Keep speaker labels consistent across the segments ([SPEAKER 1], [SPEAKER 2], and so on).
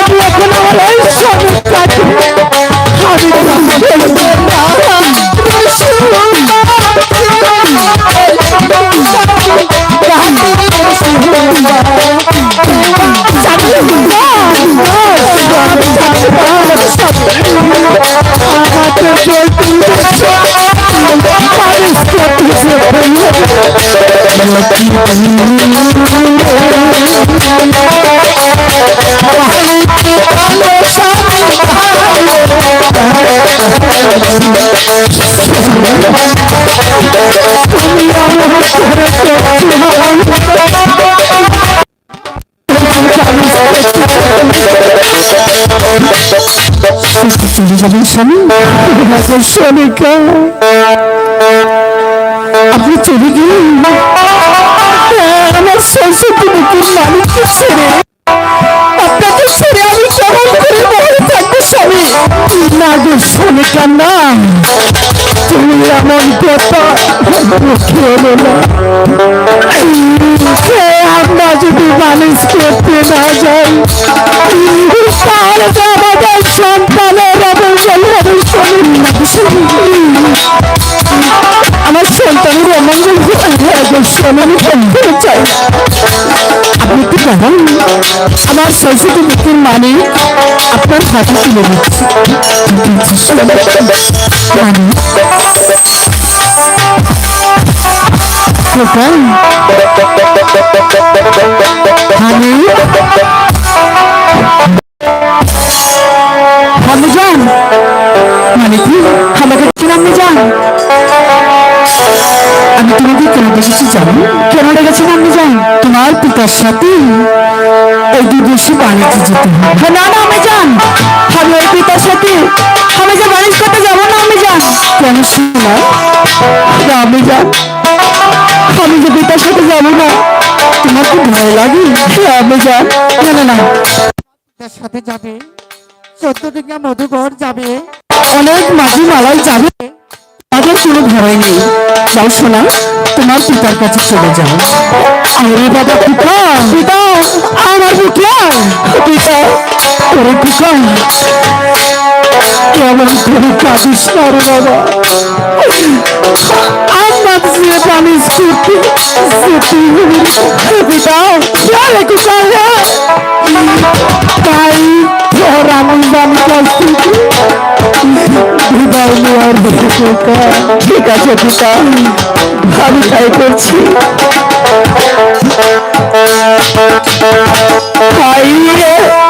[SPEAKER 1] আমি এখন আমার এই স্বামীর কাছে আমি চলে যাবেন আপনি চলে গেলেন আমার সরস্বতী মুখের মালিককে ছেড়ে না তুমি এমন সে আমরা যদি মানুষ করতে না যাই তাহলে আমাদের সন্তানের আমার সন্তানের অমঙ্গল শোনেন করতে চাই। আপনি কি আমার সরস্বতী মুক্তির মানে আপনার হাতে তুলে দিচ্ছি কোথায় তোমার পিতার সাথে হবে। না আমি যান আমি ওই পিতার সাথে আমি যে যাব না, আমি যান কেন আমি যান আমি যে পিতার সাথে যাব না, তোমার কি ভয় লাগে? আমি যান না না না।
[SPEAKER 2] তার সাথে যাবে। চোদ্দ দিকে মধুঘর যাবে।
[SPEAKER 1] অনেক মাঝি মালাই যাবে। তাদের কোনো ভয় নেই। যাও শোনা তোমার পিতার কাছে চলে যাও। আরে বাবা, পিতা পিতা, আমার পিতা পিতা, ওরে পিতা। কেমন করে কাঁদিস না রে তাই তোর আমি কাছ থেকে বিদায় নেওয়ার পিতা ঠিক আছে পিতা আমি তাই করছি ভাই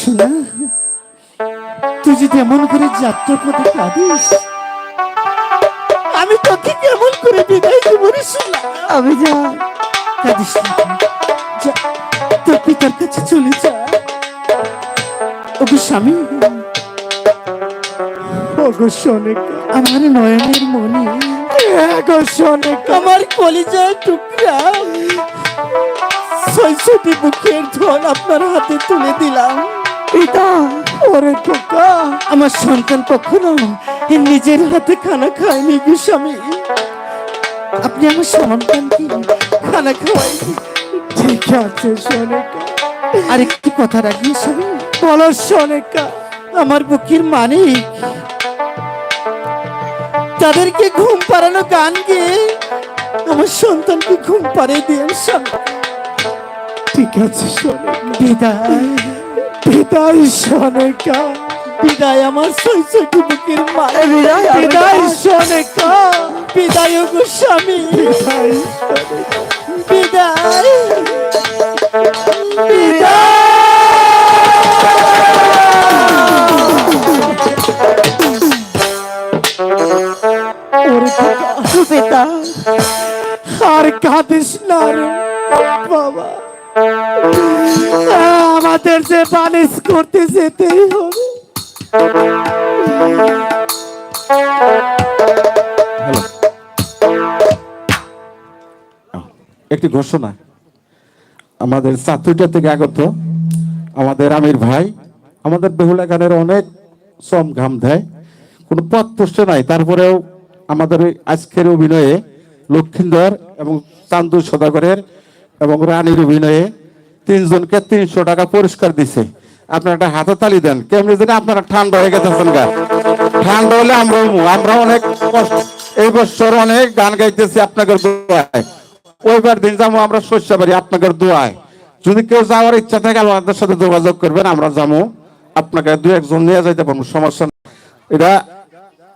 [SPEAKER 2] শোনা তুই যদি এমন করে যাত্রার পথে কাঁদিস আমি তোকে কেমন করে বিদায় দেব রে আমি যা। কাঁদিস যা তোর পিতার কাছে চলে যা। ওকে স্বামী। গো সোনিকা। আমার নয়নের মনি। হ্যাঁ গো সোনিকা। আমার কলিজার টুকরা। শৈশবী বুকের ধন আপনার হাতে তুলে দিলাম।
[SPEAKER 1] পিতা
[SPEAKER 2] ওরে খোকা আমার সন্তান কখনো নিজের হাতে খানা খায়নি গো স্বামী। আপনি আমার সন্তানকে খানা খাওয়াই ঠিক আছে সোনিকা। আরেকটি কথা রাখি স্বামী। বলো সোনিকা। আমার বুকের মানিক তাদেরকে ঘুম পাড়ানো গান গেয়ে আমার সন্তানকে ঘুম পাড়িয়ে দিয়ে ঠিক আছে বিদায়। বিদায় সোনেকা বিদায় আমার শৈশবী বুকের
[SPEAKER 1] বিদায়,
[SPEAKER 2] বিদায় সোনেকা বিদায় গো স্বামী। বিদায়। ওরে পিতা আর কাঁদিস না রে বাবা। আমাদের যে বানিশ করতে যেতেই হবে।
[SPEAKER 3] একটি ঘোষণা। আমাদের চাতুরিটা থেকে আগত আমাদের আমির ভাই, আমাদের বেহুলা গানের অনেক শ্রম ঘাম দেয়। কোনো পথ পুষ্ট নাই, তারপরেও আমাদের আজকের অভিনয়ে লক্ষিন্দর এবং চান্দু সদাগরের এবং রানীর অভিনয়ে তিনজনকে তিনশো টাকা পুরস্কার দিছে। আপনারা একটা হাতে তালি দেন। কেমনি দিনে আপনারা ঠান্ডা হয়ে গেছেন গা। ঠান্ডা হলে আমরা আমরা অনেক এই বছর অনেক গান গাইতেছি আপনাদের দোয়ায়। ওইবার দিন যাব আমরা শস্য বাড়ি আপনাদের দোয়ায়। যদি কেউ যাওয়ার ইচ্ছা থাকে আমাদের সাথে যোগাযোগ করবেন, আমরা যাব। আপনাকে দু একজন নিয়ে যাইতে পারব, সমস্যা এটা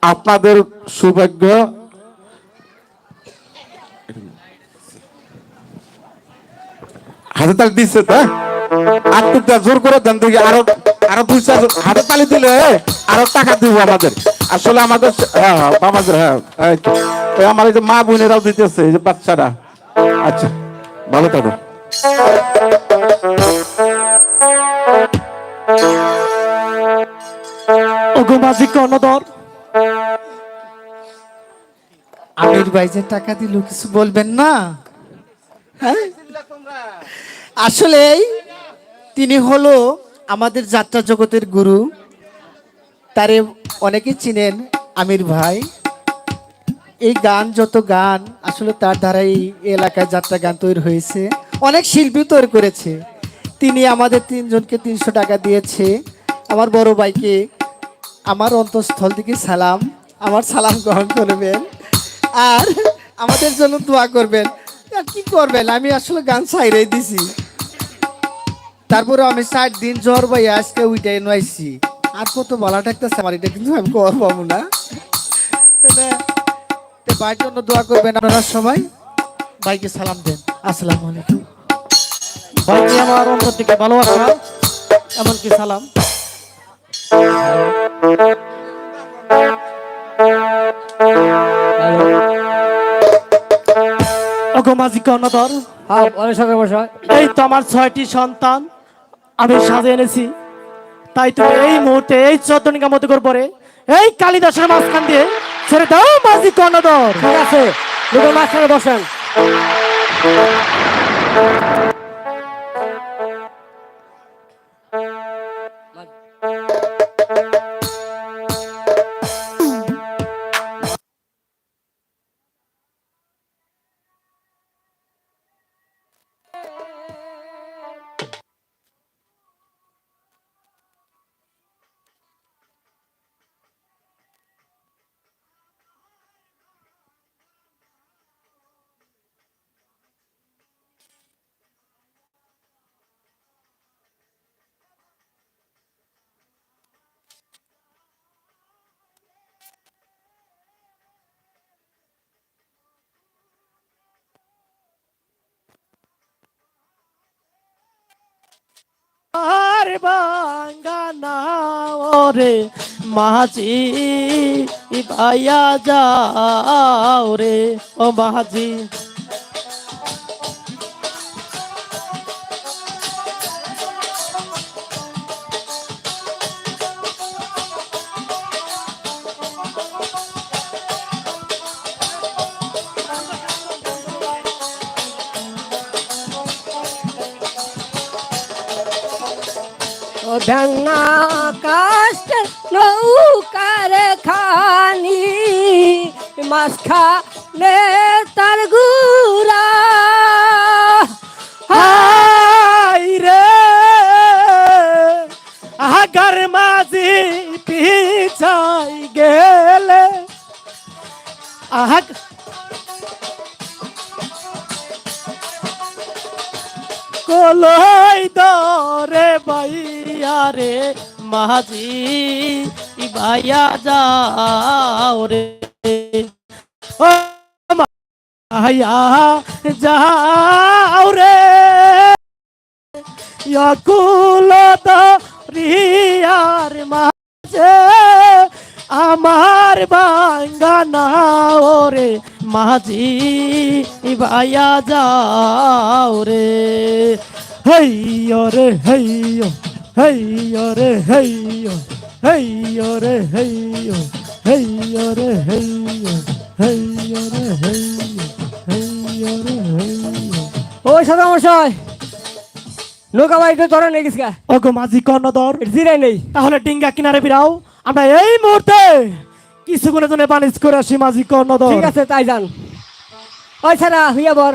[SPEAKER 3] আপনাদের সৌভাগ্য হাতে তালি দিচ্ছে আত্মটা জোর করে দেন দেখি, আরও আরও দুই চার হাতে তালি দিলে আরও টাকা দিব আমাদের। আসলে আমাদের হ্যাঁ হ্যাঁ হ্যাঁ আমার এই যে মা বোনেরাও দিতেছে, এই যে বাচ্চারা। আচ্ছা ভালো থাকো।
[SPEAKER 2] ওগো মাঝি কর্ণধর আমির ভাই যে টাকা দিল, কিছু বলবেন না? হ্যাঁ? আসলে তিনি হলো আমাদের যাত্রা জগতের গুরু। তারে অনেকে চিনেন আমির ভাই। এই গান, যত গান, আসলে তার দ্বারা এই এলাকায় যাত্রা গান তৈরি হয়েছে। অনেক শিল্পী তৈরি করেছে। তিনি আমাদের তিনজনকে তিনশো টাকা দিয়েছে। আমার বড় ভাইকে আমার অন্তঃস্থল থেকে সালাম, আমার সালাম গ্রহণ করবেন। আর আমাদের জন্য দোয়া করবেন। আর কি করবেন? আমি আসলে গান সাইরাই দিছি। তারপরে আমি ষাট দিন জ্বর ভাই আজকে উইটাই নয়ছি আর কত বলা থাকতেছে আমার, এটা কিন্তু আমি কর পাবো না। ভাইয়ের জন্য দোয়া করবেন আপনারা সবাই। ভাইকে সালাম দেন। আসসালামু আলাইকুম।
[SPEAKER 4] ভাইকে আমার অন্তর থেকে ভালোবাসা, এমনকি সালাম। হ্যাঁ
[SPEAKER 2] এই তো আমার ছয়টি সন্তান আমি সাজে এনেছি। তাই তুমি এই মুহূর্তে এই চোদ্দনিকা মতো করে পরে এই কালিদাসের মাঝখান দিয়ে ছেড়ে দাও মাঝি কর্ণধর।
[SPEAKER 4] ঠিক আছে মাঝখানে বসেন।
[SPEAKER 2] আর বাঙ্গানা ওরে মাঝি ভাইয়া যাও রে ও মাঝি। ও
[SPEAKER 5] ভেঙনা কাষ্ট নৌকার খানি মাসখা নে তার গুড়া।
[SPEAKER 4] হাই রে! আগার মাঝি পিছাই গেলে আহাক কলই দরে বাইয়া রে মাঝি বাইয়া যাও রে। আয়া যাও রে। ইয়াকুলত রিয়ার মাঝে আমার বাঙ্গানা রে। মাঝি ভাইয়া যাও রে। হেইয় রে, হেইয়। হেইয় রে হেইয় হেইয় রে হেইয় হেইয় রে হেইয় হেইয় রে হেইয় হেইয় রে হেইয়
[SPEAKER 5] ওই সাদা মশাই নৌকা বাড়িতে ধরে নিয়ে গেছে
[SPEAKER 4] ওগো মাঝি কর্ণধর।
[SPEAKER 5] জিরাই নেই।
[SPEAKER 4] তাহলে ডিঙ্গা কিনারে বিরাও আমরা এই মুহূর্তে কিছুক্ষণের জন্য বানিজ করে আসি মাঝি কর্ণধর।
[SPEAKER 5] ঠিক আছে তাই যান। ওই ছাড়া হইয়া বর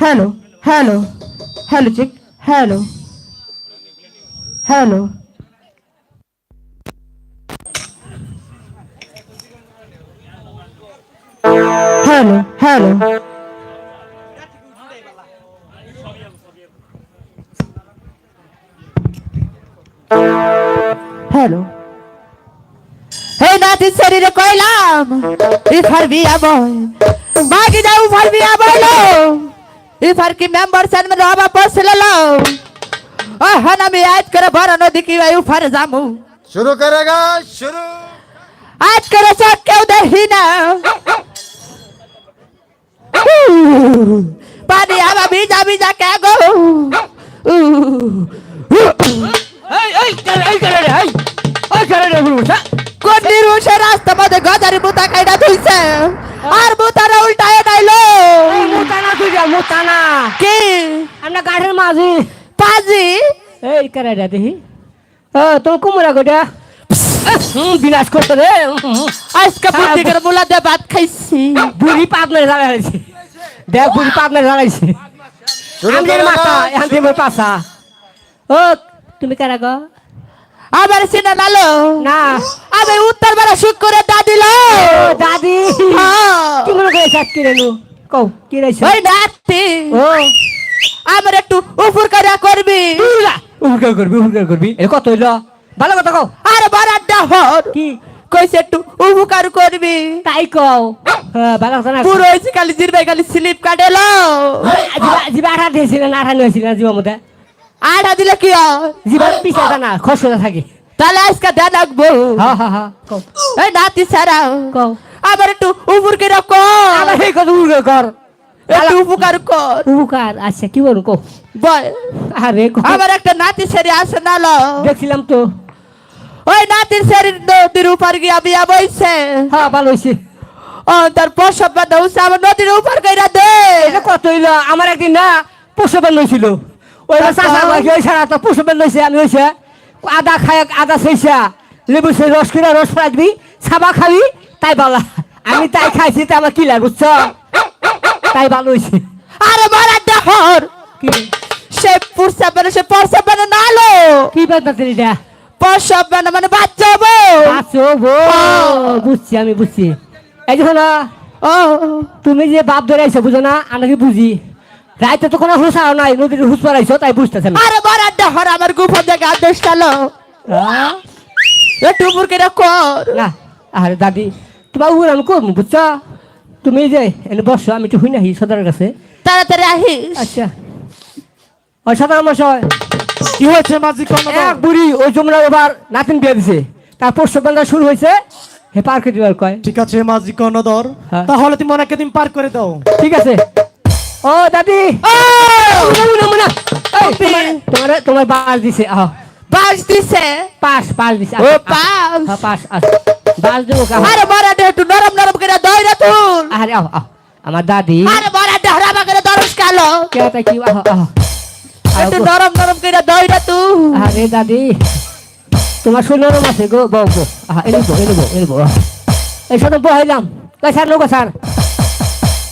[SPEAKER 6] hello hello hello check hello hello hello hello hello হে নাতি শরীরে কইলাম ইফার বিয়া বয়। बाकी जाओ બાકી જાવ ઉપર બી આ બોલો ઈ ફરકી મેમ્બર સન મે રોબા ले लो ओ हना में आज कर न दिखी आयो फर जामू।
[SPEAKER 2] शुरू करेगा शुरू।
[SPEAKER 6] आज करो सब के उधर ही ना पानी हवा बीजा बीजा के
[SPEAKER 5] गो? ए ए ऐ ए करे ए ए ऐ करे रे गुरु
[SPEAKER 6] কোন নির্বংশে রাস্তা পথে গজারি মুতা কাইটা ধুইছে? আর মুতারা উল্টায় নাইলো
[SPEAKER 5] মুতানা ধুইয়া মুতানা
[SPEAKER 6] কি?
[SPEAKER 5] আমরা গাড়ির মাঝি।
[SPEAKER 6] পাজি?
[SPEAKER 5] এই কারাইটা দেহি ও তো কুমুরা গোটা বিনাশ করতে রে।
[SPEAKER 6] আজকে হ্যাঁ, বুদ্ধি করে বলা দে ভাত খাইছি।
[SPEAKER 5] বুড়ি পাত মেরে জ্বালাইছি দেখ বুড়ি পাত মেরে
[SPEAKER 2] জ্বালাইছি
[SPEAKER 5] আমাদের মাথা এখান থেকে পাশা ও তুমি কারা গো?
[SPEAKER 6] আবার সিনেমা লালো
[SPEAKER 5] না।
[SPEAKER 6] আমি উত্তর বেলা শুট করে দা দিল
[SPEAKER 5] দাদি। কি মনে করে চাকরি রেনু কও কি রইছে
[SPEAKER 6] ওই নাতি।
[SPEAKER 5] ও।
[SPEAKER 6] আমার একটু উপর করে করবি।
[SPEAKER 5] করবি করবি। এ কত হইল? ভালো কথা কও।
[SPEAKER 6] আরে আর বারাড্ডা হর।
[SPEAKER 5] কি?
[SPEAKER 6] কইছে একটু উপকার করবি।
[SPEAKER 5] তাই কও। হ্যাঁ ভালো কথা না
[SPEAKER 6] পুরো হয়েছে খালি জিরবে খালি স্লিপ কাটেলো
[SPEAKER 5] জিবা জিবা আঠা দিয়েছিলেন আঠা নিয়েছিলেন জীবা মধ্যে?
[SPEAKER 6] আড়া দিলে কি হয়?
[SPEAKER 5] জিবা পিছা জানা খসড়া থাকে।
[SPEAKER 6] তাহলে আজকে দেন রাখব
[SPEAKER 5] হা হা হা কও।
[SPEAKER 6] এই নাতি
[SPEAKER 5] কও।
[SPEAKER 6] আবার একটু উপর করে। কর
[SPEAKER 5] আবার সেই কথা উহকা কর।
[SPEAKER 6] একটু উপকার কর।
[SPEAKER 5] উপকার আচ্ছা কি কও?
[SPEAKER 6] বল।
[SPEAKER 5] আরে।
[SPEAKER 6] আবার একটা নাতি ছেড়ে আসে না লো।
[SPEAKER 5] দেখছিলাম তো।
[SPEAKER 6] ওই নাতির শরীর নদীর উপর গিয়া বিয়া বইছে।
[SPEAKER 5] হ্যাঁ ভালো হয়েছে
[SPEAKER 6] ও তার প্রসব বাধা হচ্ছে আমার নদীর উপর কইরা দে
[SPEAKER 5] এটা কত হইল? আমার একদিন না
[SPEAKER 6] আচ্ছা।
[SPEAKER 5] চাষা বাকি ওই ছাড়া তো পশুবেন লইছে আমি হইছে। আদা খায় আদা সেইছা লেবু সেই রস কিনা রস রাখবি সাবা খাবি তাই বালা। আমি তাই খাইছি তাই আমার কি লাগে বুঝছ? তাই ভালো হয়েছে
[SPEAKER 6] আরে মারা দেহর!
[SPEAKER 5] কি?
[SPEAKER 6] সে পুরসা মানে সে পরসা মানে নালো।
[SPEAKER 5] কি বাদ এটা?
[SPEAKER 6] প্রসব মানে মানে বাচ্চা হব
[SPEAKER 5] আছো গো বুঝছি আমি বুঝছি। এই যে শোনো,
[SPEAKER 6] ও।
[SPEAKER 5] তুমি যে বাপ ধরে আইছো বুঝো না আমি কি বুঝি? রাইতে তো কোনো আও নাই নদীর হুঁস পড়াইছো তাই বুঝতেছেন
[SPEAKER 6] আরে মারা দেহর আমার গুফা থেকে আদেশ চালো। একটু উপর করে কর।
[SPEAKER 5] না আরে দাদি তোমার উড় আমি করব বুঝছ? তুমি যে এনে বসো আমি একটু হুই নাহি সদার কাছে।
[SPEAKER 1] তাড়াতাড়ি আহিস।
[SPEAKER 5] আচ্ছা। ওই সাধারণ মশাই।
[SPEAKER 4] কি হয়েছে মাঝি কর্ণধর?
[SPEAKER 5] এক বুড়ি ওই জমরা এবার নাতিন বিয়ে দিছে। তার পোষ্যবেলা শুরু হয়েছে হে পার করে দিবার কয়।
[SPEAKER 4] ঠিক আছে মাঝি কর্ণধর।
[SPEAKER 5] হ্যাঁ।
[SPEAKER 4] তাহলে তুমি অনেক দিন পার করে দাও।
[SPEAKER 5] ঠিক আছে। ও দাদি। তোমার- তোমার বাস দিছে আহ
[SPEAKER 1] বাস দিছে
[SPEAKER 5] পাস পাস দিছে
[SPEAKER 1] ও পাস
[SPEAKER 5] পাস বাস দেবো
[SPEAKER 1] আরে বড়াটা একটু নরম নরম করে দইরা তুল
[SPEAKER 5] আরে আহ আহ আমার দাদি
[SPEAKER 1] আরে বড়াটা হরাবা করে দরস কালো
[SPEAKER 5] কে তাই কি আহ আহ
[SPEAKER 1] একটু নরম নরম করে দইরা তুল
[SPEAKER 5] আরে দাদি তোমার শরীর আছে গো বউ গো আহা এলিবো এলিবো এলিবো এই সাথে বহাইলাম তাই স্যার লোক স্যার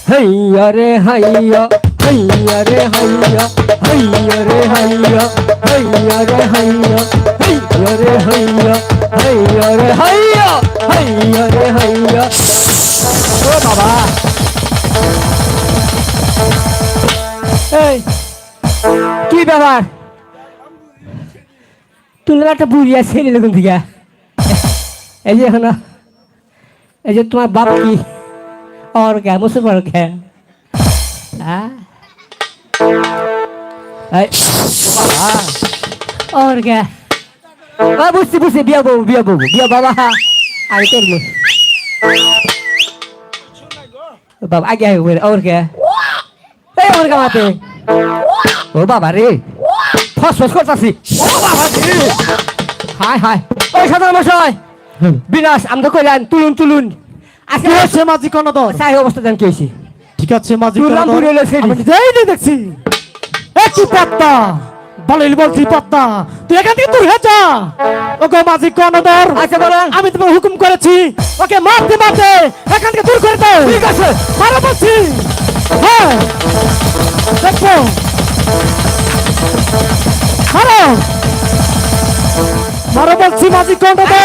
[SPEAKER 5] হাইয়া রে হাইয়া হাইয়া রে হাইয়া হাইয়া রে হাইয়া হাইয়া রে হাইয়া হাইয়া রে হাইয়া হাইয়া রে হাইয়া হাইয়া রে হাইয়া ও বাবা এই কি ব্যাপার তুমি একটা বুড়িয়া ছেলে দেখুন থেকে এই যে এখন এই যে তোমার বাপ কি பாருங்க முசு பாருங்க பாருங்க বুঝছি বুঝছি বিয়া বাবু বিয়া বাবু বিয়া বাবা আমি তোর বাবা আগে আগে বলে ওর কে এই ওর কে মাতে ও বাবা রে ফস ফস করতাছি ও বাবা রে হাই হাই ওই সাধারণ মশাই বিনাশ আমি তো কইলাম তুলুন তুলুন আজকে
[SPEAKER 4] হয়েছে মাঝি কর্ণধর?
[SPEAKER 5] সাই অবস্থা জান কি
[SPEAKER 4] ঠিক আছে মাঝি
[SPEAKER 5] হলো সেটি।
[SPEAKER 4] আমি নিজেই দিয়ে দেখছি। এ কি পাত্তা বলিল বলছি পাত্তা। তুই এখান থেকে দূর হয়ে যা। ওকে মাঝি কর্ণধর
[SPEAKER 5] আচ্ছা বলেন
[SPEAKER 4] আমি তোমার হুকুম করেছি। ওকে মারতে মারতে এখান থেকে দূর করে দাও।
[SPEAKER 5] ঠিক আছে।
[SPEAKER 4] মারা বলছি। হ্যাঁ। দেখো। মারো। মারো বলছি মাঝি কর্ণধর।